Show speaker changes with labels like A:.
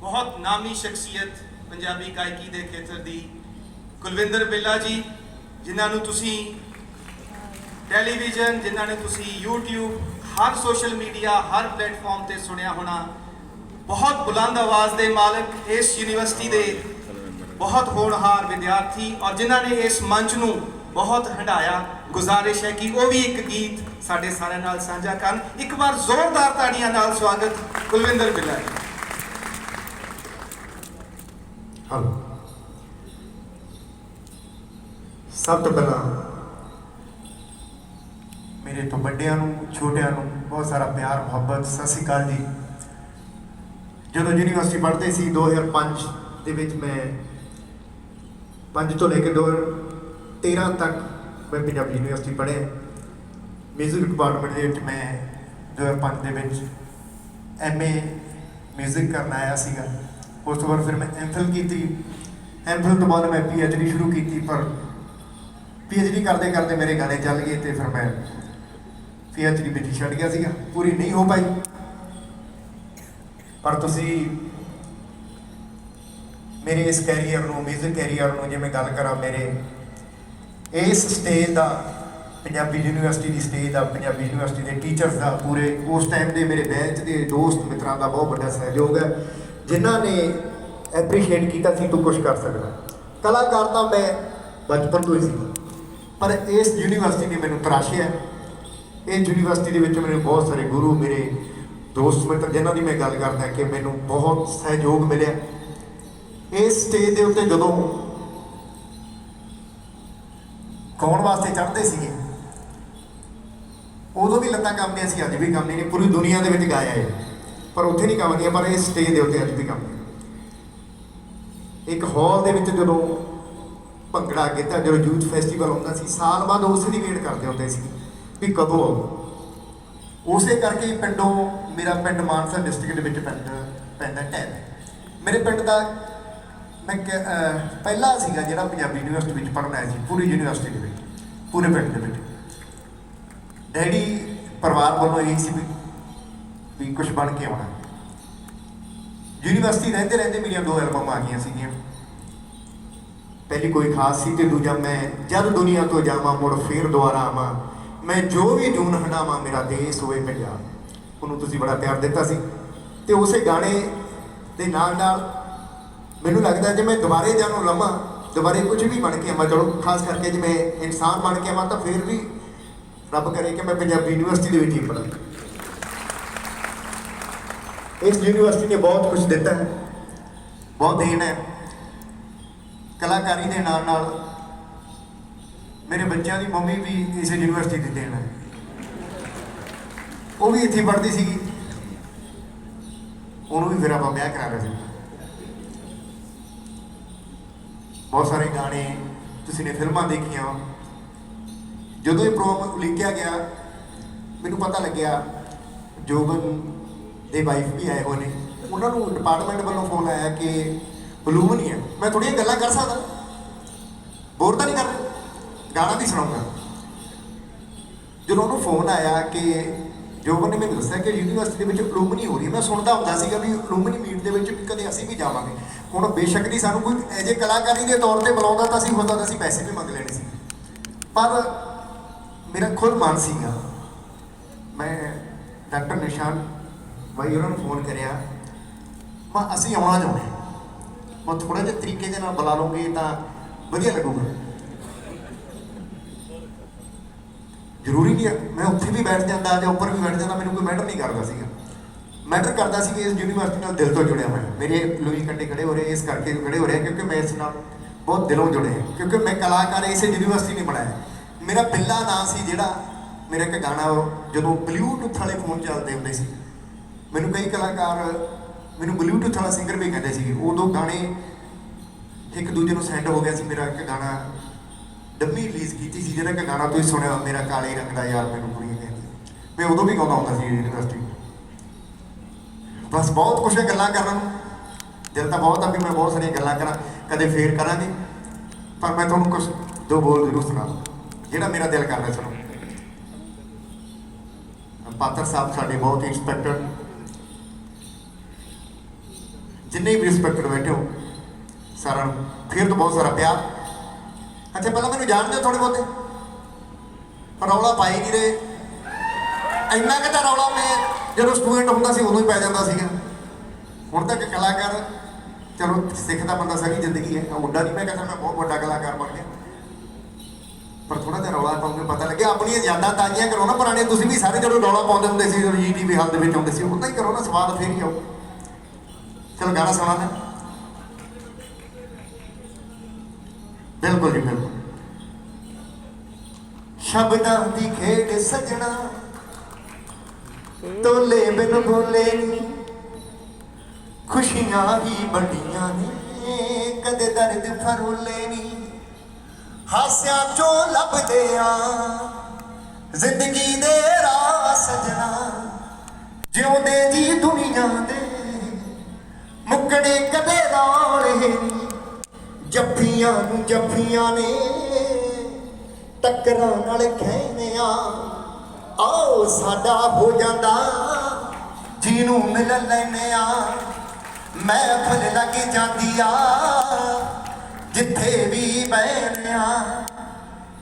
A: ਬਹੁਤ ਨਾਮੀ ਸ਼ਖਸੀਅਤ ਪੰਜਾਬੀ ਗਾਇਕੀ ਦੇ ਖੇਤਰ ਦੀ ਕੁਲਵਿੰਦਰ ਬਿੱਲਾ ਜੀ, ਜਿਨ੍ਹਾਂ ਨੂੰ ਤੁਸੀਂ ਟੈਲੀਵਿਜ਼ਨ, ਜਿਨ੍ਹਾਂ ਨੇ ਤੁਸੀਂ YouTube, ਹਰ ਸੋਸ਼ਲ ਮੀਡੀਆ ਹਰ ਪਲੇਟਫਾਰਮ ਤੇ ਸੁਣਿਆ ਹੋਣਾ, ਬਹੁਤ ਬੁਲੰਦ ਆਵਾਜ਼ ਦੇ ਮਾਲਕ ਇਸ ਯੂਨੀਵਰਸਿਟੀ ਦੇ ਬਹੁਤ ਹੋਣਹਾਰ ਵਿਦਿਆਰਥੀ ਔਰ ਜਿਨ੍ਹਾਂ ਨੇ ਇਸ ਮੰਚ ਨੂੰ ਬਹੁਤ ਹੰਡਾਇਆ ਗੁਜ਼ਾਰਿਸ਼ ਹੈ ਕਿ ਉਹ ਵੀ ਇੱਕ ਗੀਤ ਸਾਡੇ ਸਾਰਿਆਂ ਨਾਲ ਸਾਂਝਾ ਕਰਨ। ਇੱਕ ਵਾਰ ਜ਼ੋਰਦਾਰ ਤਾੜੀਆਂ ਨਾਲ ਸਵਾਗਤ ਕੁਲਵਿੰਦਰ ਬਿੱਲਾ ਜੀ।
B: ਹਲੋ ਸਭ ਤੋਂ ਪਹਿਲਾਂ ਮੇਰੇ ਤੋਂ ਵੱਡਿਆਂ ਨੂੰ, ਛੋਟਿਆਂ ਨੂੰ ਬਹੁਤ ਸਾਰਾ ਪਿਆਰ, ਮੁਹੱਬਤ, ਸਤਿ ਸ਼੍ਰੀ ਅਕਾਲ ਜੀ। ਜਦੋਂ ਯੂਨੀਵਰਸਿਟੀ ਪੜ੍ਹਦੇ ਸੀ 2005 ਦੇ ਵਿੱਚ ਮੈਂ 5 ਤੋਂ ਲੈ ਕੇ 2013 ਤੱਕ ਮੈਂ ਪੰਜਾਬੀ ਯੂਨੀਵਰਸਿਟੀ ਪੜ੍ਹਿਆ। ਮਿਊਜ਼ਿਕ ਡਿਪਾਰਟਮੈਂਟ ਦੇ ਵਿੱਚ ਮੈਂ 2005 ਦੇ ਵਿੱਚ ਐਮਏ ਮਿਊਜ਼ਿਕ ਕਰਨ ਆਇਆ ਸੀਗਾ। ਉਸ ਤੋਂ ਬਾਅਦ ਫਿਰ ਮੈਂ ਐਮਫਿਲ ਕੀਤੀ। ਐਮਫਿਲ ਤੋਂ ਬਾਅਦ ਮੈਂ ਪੀਐਚਡੀ ਸ਼ੁਰੂ ਕੀਤੀ, ਪਰ ਪੀਐਚਡੀ ਕਰਦੇ ਕਰਦੇ ਮੇਰੇ ਗਾਣੇ ਚੱਲ ਗਏ ਤੇ ਫਿਰ ਮੈਂ ਪੀਐਚਡੀ ਵਿੱਚ ਹੀ ਛੱਡ ਗਿਆ ਸੀਗਾ। ਪੂਰੀ ਨਹੀਂ ਹੋ ਪਾਈ। ਪਰ ਤੁਸੀਂ ਮੇਰੇ ਇਸ ਕੈਰੀਅਰ ਨੂੰ 뮤직 ਕੈਰੀਅਰ ਨੂੰ ਜੇ ਮੈਂ ਗੱਲ ਕਰਾਂ ਮੇਰੇ, ਇਸ ਸਟੇਜ ਦਾ, ਪੰਜਾਬੀ ਯੂਨੀਵਰਸਿਟੀ ਦੀ ਸਟੇਜ ਦਾ, ਪੰਜਾਬੀ ਯੂਨੀਵਰਸਿਟੀ ਦੇ ਟੀਚਰਸ ਦਾ ਪੂਰੇ, ਉਸ ਟਾਈਮ ਦੇ ਮੇਰੇ ਬੈਚ ਦੇ ਦੋਸਤ ਮਿੱਤਰਾਂ ਦਾ ਬਹੁਤ ਵੱਡਾ ਸਹਿਯੋਗ ਹੈ। ਜਿਨ੍ਹਾਂ ਨੇ ਐਪਰੀਸ਼ੀਏਟ ਕੀਤਾ ਸੀ ਤੂੰ ਕੁਝ ਕਰ ਸਕਦਾ। ਕਲਾਕਾਰ ਤਾਂ ਮੈਂ ਬਚਪਨ ਤੋਂ ਹੀ ਸੀ। ਪਰ ਇਸ ਯੂਨੀਵਰਸਿਟੀ ਨੇ ਮੈਨੂੰ ਤਰਾਸ਼ਿਆ। ਇਹ ਯੂਨੀਵਰਸਿਟੀ ਦੇ ਵਿੱਚ ਮੈਨੂੰ ਬਹੁਤ ਸਾਰੇ ਗੁਰੂ, ਮੇਰੇ ਦੋਸਤ ਮਿੱਤਰ ਜਿਨ੍ਹਾਂ ਦੀ ਮੈਂ ਗੱਲ ਕਰਦਾ ਕਿ ਮੈਨੂੰ ਬਹੁਤ ਸਹਿਯੋਗ ਮਿਲਿਆ। ਇਸ ਸਟੇਜ ਦੇ ਉੱਤੇ ਜਦੋਂ ਗਾਉਣ ਵਾਸਤੇ ਚੜ੍ਹਦੇ ਸੀਗੇ, ਉਦੋਂ ਵੀ ਲੱਤਾਂ ਕੰਬਦੀਆਂ ਸੀ, ਅੱਜ ਵੀ ਕੰਬਦੀਆਂ ਨੇ, ਪੂਰੀ ਦੁਨੀਆ ਦੇ ਵਿੱਚ ਗਾਇਆ ਹੈ ਪਰ ਉੱਥੇ ਨਹੀਂ ਕੰਬਦੀਆਂ ਪਰ ਇਹ ਸਟੇਜ ਦੇ ਉੱਤੇ ਅੱਜ ਵੀ ਕੰਬਦੀਆਂ ਇੱਕ ਹਾਲ ਦੇ ਵਿੱਚ ਜਦੋਂ ਭੰਗੜਾ ਕੀਤਾ ਜਦੋਂ ਯੂਥ ਫੈਸਟੀਵਲ ਹੁੰਦਾ ਸੀ, ਸਾਲ ਬਾਅਦ ਉਸੇ ਦੀ ਵੇਟ ਕਰਦੇ ਹੁੰਦੇ ਸੀ ਵੀ ਕਦੋਂ ਆਉ ਉਸੇ ਕਰਕੇ ਪਿੰਡੋਂ ਮੇਰਾ ਪਿੰਡ ਮਾਨਸਾ ਡਿਸਟ੍ਰਿਕਟ ਦੇ ਵਿੱਚ ਪਿੰਡ ਪੈਂਦਾ ਟੈਨ ਮੇਰੇ ਪਿੰਡ ਦਾ ਮੈਂ ਪਹਿਲਾ ਸੀਗਾ ਜਿਹੜਾ ਪੰਜਾਬੀ ਯੂਨੀਵਰਸਿਟੀ ਵਿੱਚ ਪੜ੍ਹਨ ਆਇਆ ਸੀ, ਪੂਰੀ ਯੂਨੀਵਰਸਿਟੀ ਦੇ ਵਿੱਚ, ਪੂਰੇ ਪਿੰਡ ਦੇ ਵਿੱਚ। ਡੈਡੀ ਪਰਿਵਾਰ ਵੱਲੋਂ ਇਹ ਸੀ ਵੀ ਵੀ ਕੁਝ ਬਣ ਕੇ ਆਉਣਾ। ਯੂਨੀਵਰਸਿਟੀ ਰਹਿੰਦੇ ਰਹਿੰਦੇ ਮੇਰੀਆਂ ਦੋ ਐਲਬਮਾਂ ਆ ਗਈਆਂ ਸੀਗੀਆਂ। ਪਹਿਲੀ ਕੋਈ ਖਾਸ ਸੀ ਤੇ ਦੂਜਾ ਮੈਂ ਜਦ ਦੁਨੀਆ ਤੋਂ ਜਾਵਾਂ, ਮੁੜ ਫੇਰ ਦੁਬਾਰਾ ਆਵਾਂ। ਮੈਂ ਜੋ ਵੀ ਜੂਨ ਹੰਡਾਵਾਂ ਮੇਰਾ ਦੇਸ਼ ਹੋਵੇ ਪੰਜਾਬ। ਉਹਨੂੰ ਤੁਸੀਂ ਬੜਾ ਪਿਆਰ ਦਿੱਤਾ ਸੀ। ਤੇ ਉਸੇ ਗਾਣੇ ਦੇ ਨਾਲ ਨਾਲ ਮੈਨੂੰ ਲੱਗਦਾ ਜੇ ਮੈਂ ਦੁਬਾਰੇ ਜਾਣੂ ਲਵਾਂ, ਦੁਬਾਰੇ ਕੁਝ ਵੀ ਬਣ ਕੇ ਆਵਾਂ, ਚਲੋ, ਖਾਸ ਕਰਕੇ ਜੇ ਮੈਂ ਇਨਸਾਨ ਬਣ ਕੇ ਆਵਾਂ, ਤਾਂ ਫਿਰ ਵੀ ਰੱਬ ਕਰੇ ਕਿ ਮੈਂ ਪੰਜਾਬੀ ਯੂਨੀਵਰਸਿਟੀ ਦੇ ਵਿੱਚ ਹੀ ਪੜਾਂ ਇਸ ਯੂਨੀਵਰਸਿਟੀ ਨੇ ਬਹੁਤ ਕੁਝ ਦਿੱਤਾ ਹੈ। ਬਹੁਤ ਦੇਣ ਹੈ। ਕਲਾਕਾਰੀ ਦੇ ਨਾਲ ਨਾਲ ਮੇਰੇ ਬੱਚਿਆਂ ਦੀ ਮੰਮੀ ਵੀ ਇਸ ਯੂਨੀਵਰਸਿਟੀ ਦੀ ਦੇਣ ਹੈ। ਉਹ ਵੀ ਇੱਥੇ ਪੜ੍ਹਦੀ ਸੀਗੀ। ਉਹਨੂੰ ਵੀ ਫਿਰ ਆਪਾਂ ਵਿਆਹ ਕਰਾ ਰਹੇ ਸੀ। ਬਹੁਤ ਸਾਰੇ ਗਾਣੇ ਤੁਸੀਂ ਨੇ ਫਿਲਮਾਂ ਦੇਖੀਆਂ। ਜਦੋਂ ਇਹ ਪ੍ਰੋਗਰਾਮ ਉਲੀਕਿਆ ਗਿਆ, ਮੈਨੂੰ ਪਤਾ ਲੱਗਿਆ ਜੋਗਨ ਦੇ ਵਾਈਫ ਵੀ ਆਏ ਹੋਏ ਨੇ। ਉਹਨਾਂ ਨੂੰ ਡਿਪਾਰਟਮੈਂਟ ਵੱਲੋਂ ਫੋਨ ਆਇਆ ਕਿ ਬਲੂਮ ਨਹੀਂ ਹੈ। ਮੈਂ ਥੋੜੀਆਂ ਗੱਲਾਂ ਕਰ ਸਕਦਾ। ਬੋਰ ਤਾਂ ਨਹੀਂ ਕਰ ਗਾਣਾ ਵੀ ਸੁਣਾਉਂਗਾ ਜਦੋਂ ਉਹਨੂੰ ਫੋਨ ਆਇਆ ਕਿ ਜੋਬਨ ਨੇ ਮੈਨੂੰ ਦੱਸਿਆ ਕਿ ਯੂਨੀਵਰਸਿਟੀ ਦੇ ਵਿੱਚ ਅਲੂਮਨੀ ਹੋ ਰਹੀ ਹੈ। ਮੈਂ ਸੁਣਦਾ ਹੁੰਦਾ ਸੀਗਾ ਵੀ ਅਲੂਮਨੀ ਮੀਟ ਦੇ ਵਿੱਚ ਵੀ ਕਦੇ ਅਸੀਂ ਵੀ ਜਾਵਾਂਗੇ। ਹੁਣ ਬੇਸ਼ੱਕ ਦੀ ਸਾਨੂੰ ਕੋਈ ਐਜੇ ਕਲਾਕਾਰੀ ਦੇ ਤੌਰ ਤੇ ਬੁਲਾਉਂਦਾ ਤਾਂ ਅਸੀਂ ਹੁੰਦਾ ਤਾਂ ਅਸੀਂ ਪੈਸੇ ਵੀ ਮੰਗ ਲੈਣੇ ਸੀ। ਪਰ ਮੇਰਾ ਖੁਦ ਮਨ ਸੀਗਾ। ਮੈਂ ਡਾਕਟਰ ਨਿਸ਼ਾਨ ਬਾਈ ਉਹਨਾਂ ਨੂੰ ਫੋਨ ਕਰਿਆ ਮੈਂ ਅਸੀਂ ਆਉਣਾ ਚਾਹੁੰਦੇ ਮੈਂ ਥੋੜਾ ਜਿਹਾ ਤਰੀਕੇ ਦੇ ਨਾਲ ਬੁਲਾ ਲਓਗੇ ਤਾਂ ਵਧੀਆ ਲੱਗੂਗਾ। ਜ਼ਰੂਰੀ ਨਹੀਂ ਹੈ, ਮੈਂ ਉੱਥੇ ਵੀ ਬੈਠ ਜਾਂਦਾ ਜਾਂ ਉੱਪਰ ਵੀ ਬੈਠ ਜਾਂਦਾ ਮੈਨੂੰ ਕੋਈ ਮੈਟਰ ਨਹੀਂ ਕਰਦਾ ਸੀਗਾ। ਮੈਟਰ ਕਰਦਾ ਸੀ ਕਿ ਇਸ ਯੂਨੀਵਰਸਿਟੀ ਨਾਲ ਦਿਲ ਤੋਂ ਜੁੜਿਆ ਹੋਇਆ। ਮੇਰੇ ਲੋਈ ਕੰਡੇ ਖੜੇ ਹੋ ਰਹੇ ਇਸ ਕਰਕੇ ਖੜੇ ਹੋ ਰਹੇ ਕਿਉਂਕਿ ਮੈਂ ਇਸ ਨਾਲ ਬਹੁਤ ਦਿਲੋਂ ਜੁੜੇ ਕਿਉਂਕਿ ਮੈਂ ਕਲਾਕਾਰ ਇਸੇ ਯੂਨੀਵਰਸਿਟੀ ਨੇ ਬਣਾਇਆ। ਮੇਰਾ ਪਹਿਲਾ ਨਾਂ ਸੀ ਜਿਹੜਾ ਮੇਰਾ ਇੱਕ ਗਾਣਾ ਉਹ ਜਦੋਂ ਬਲੂਟੁੱਥ ਵਾਲੇ ਫੋਨ ਚੱਲਦੇ ਹੁੰਦੇ ਸੀ। ਮੈਨੂੰ ਕਈ ਕਲਾਕਾਰ, ਮੈਨੂੰ ਬਲੂਟੁੱਥ ਵਾਲਾ ਸਿੰਗਰ ਵੀ ਕਹਿੰਦੇ ਸੀ ਉਦੋਂ ਗਾਣੇ ਇੱਕ ਦੂਜੇ ਨੂੰ ਸੈਂਡ ਹੋ ਗਿਆ ਸੀ ਮੇਰਾ ਇੱਕ ਗਾਣਾ। ਡੰਮੀ ਰਿਲੀਜ਼ ਕੀਤੀ ਸੀ ਜਿਹੜਾ ਕਿ ਗਾਣਾ ਤੁਸੀਂ ਸੁਣਿਆ, ਮੇਰਾ ਕਾਲੇ ਰੰਗ ਦਾ ਯਾਰ ਮੈਨੂੰ ਕੁੜੀਆਂ ਕਹਿੰਦੀ। ਮੈਂ ਉਦੋਂ ਵੀ ਗਾਉਂਦਾ ਹੁੰਦਾ ਸੀ ਯੂਨੀਵਰਸਿਟੀ ਬਸ ਬਹੁਤ ਕੁਝ ਹੈ ਗੱਲਾਂ ਕਰਨ ਨੂੰ। ਦਿਲ ਤਾਂ ਬਹੁਤ ਆ ਵੀ ਮੈਂ ਬਹੁਤ ਸਾਰੀਆਂ ਗੱਲਾਂ ਕਰਾਂ, ਕਦੇ ਫੇਰ ਕਰਾਂਗੇ। ਪਰ ਮੈਂ ਤੁਹਾਨੂੰ ਕੁਝ ਦੋ ਬੋਲ ਜ਼ਰੂਰ ਸੁਣਾ ਜਿਹੜਾ ਮੇਰਾ ਦਿਲ ਕਰਦਾ ਸੁਣੋ। ਪਾਤਰ ਸਾਹਿਬ ਸਾਡੇ ਬਹੁਤ ਇੰਸਪੈਕਟਰ ਜਿੰਨੇ ਵੀ ਰਿਸਪੈਕਟਡ ਬੈਠੇ ਹੋ, ਸਾਰਿਆਂ ਨੂੰ। ਫਿਰ ਤੋਂ ਬਹੁਤ ਸਾਰਾ ਪਿਆਰ। ਅੱਛਾ, ਪਹਿਲਾਂ ਮੈਨੂੰ ਜਾਣਦੇ ਹੋ ਥੋੜੇ ਬਹੁਤੇ। ਪਰ ਰੌਲਾ ਪਾਈ ਨਹੀਂ ਰਹੇ। ਇੰਨਾ ਕਿ ਤਾਂ ਰੌਲਾ ਮੈਂ ਜਦੋਂ ਸਟੂਡੈਂਟ ਹੁੰਦਾ ਸੀ, ਉਦੋਂ ਹੀ ਪੈ ਜਾਂਦਾ ਸੀਗਾ। ਹੁਣ ਤੱਕ ਕਲਾਕਾਰ, ਚਲੋ ਸਿੱਖਦਾ ਬੰਦਾ ਸਾਰੀ ਜ਼ਿੰਦਗੀ ਹੈ। ਮੁੰਡਾ ਨਹੀਂ ਮੈਂ ਕਹਿੰਦਾ, ਮੈਂ ਬਹੁਤ ਵੱਡਾ ਕਲਾਕਾਰ ਬਣ ਗਿਆ। ਪਰ ਥੋੜਾ ਜਿਹਾ ਰੌਲਾ ਪਾਉਂਗੇ ਪਤਾ ਲੱਗਿਆ, ਆਪਣੀਆਂ ਯਾਦਾਂ ਤਾਜ਼ੀਆਂ ਕਰੋ ਨਾ ਪੁਰਾਣੇ। ਤੁਸੀਂ ਵੀ ਸਾਰੇ ਜਦੋਂ ਰੌਲਾ ਪਾਉਂਦੇ ਹੁੰਦੇ ਸੀ, ਜਦੋਂ ਜੀਟੀਵੀ ਹਾਲ ਦੇ ਵਿੱਚ ਆਉਂਦੇ ਸੀ, ਉਦਾਂ ਹੀ ਕਰੋ ਨਾ ਸਵਾਦ ਫੇਰ ਹੀ ਆਓ ਚਲ ਗਾਣਾ ਸੁਣਾਣਾ ਬਿਲਕੁਲ ਜੀ ਬਿਲਕੁਲ। ਸ਼ਬਦਾਂ ਦੀ ਖੇਡ ਸਜਣਾ, ਤੋਲੇ ਬਿਨ ਬੋਲੇ ਨੀ। ਖੁਸ਼ੀਆਂ ਹੀ ਵੱਡੀਆਂ ਨੇ, ਕਦੇ ਦਰਦ ਫਰੋਲੇ ਨੀ। ਹਾਸਿਆਂ ਚੋਂ ਲੱਭਦੇ ਆ, ਜ਼ਿੰਦਗੀ ਦੇ ਰਾਹ ਸਜਣਾ। ਜਿਉਂਦੇ ਜੀ ਦੁਨੀਆ ਜੱਫੀਆਂ ਨੂੰ ਜੱਫੀਆਂ ਨੇ, ਟੱਕਰਾਂ ਨਾਲ ਖੈਨਿਆ ਆਓ ਸਾਡਾ ਹੋ ਜਾਂਦਾ, ਜਿਹਨੂੰ ਮਿਲ ਲੈਨੇ ਆ, ਮਹਿਫਲ ਲੱਗ ਜਾਂਦੀ ਆ, ਜਿੱਥੇ ਵੀ ਬੈਠਿਆ